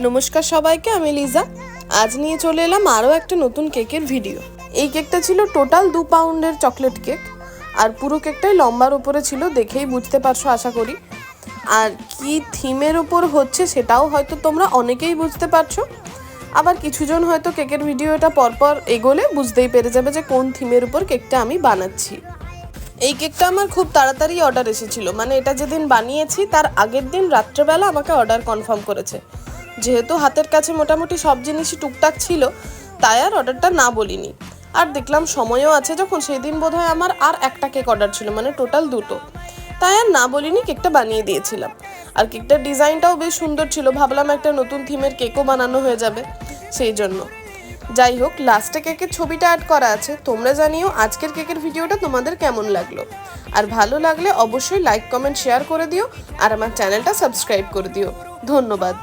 নমস্কার সবাইকে, আমি লিজা। আজ নিয়ে চলে এলাম আরও একটা নতুন কেকের ভিডিও। এই কেকটা ছিল টোটাল দু পাউন্ডের চকলেট কেক। আর পুরো কেকটাই লম্বার উপরে ছিল, দেখেই বুঝতে পারছ, আশা করি। আর কি থিমের ওপর হচ্ছে সেটাও হয়তো তোমরা অনেকেই বুঝতে পারছ। আবার কিছুজন হয়তো কেকের ভিডিওটা পরপর এগোলে বুঝতেই পেরে যাবে যে কোন থিমের উপর কেকটা আমি বানাচ্ছি। এই কেকটা আমার খুব তাড়াতাড়ি অর্ডার এসেছিল মানে এটা যেদিন বানিয়েছি তার আগের দিন রাত্রেবেলা আমাকে অর্ডার কনফার্ম করেছে। যেহেতু হাতের কাছে মোটামুটি সব জিনিসই টুকটাক ছিল, তাই আর অর্ডারটা না বলিনি। আর দেখলাম সময়ও আছে যখন সেই দিন বোধহয় আমার আর একটা কেক অর্ডার ছিল মানে টোটাল দুটো। তাই আর না বলিনি কেকটা বানিয়ে দিয়েছিলাম। আর কেকটার ডিজাইনটাও বেশ সুন্দর ছিল, ভাবলাম একটা নতুন থিমের কেকও বানানো হয়ে যাবে সেই জন্য। যাই হোক, লাস্টে কেকের ছবিটা অ্যাড করা আছে, তোমরা জানিও আজকের কেকের ভিডিওটা তোমাদের কেমন লাগল। আর ভালো লাগলে অবশ্যই লাইক কমেন্ট শেয়ার করে দিও, আর আমার চ্যানেলটা সাবস্ক্রাইব করে দিও। ধন্যবাদ।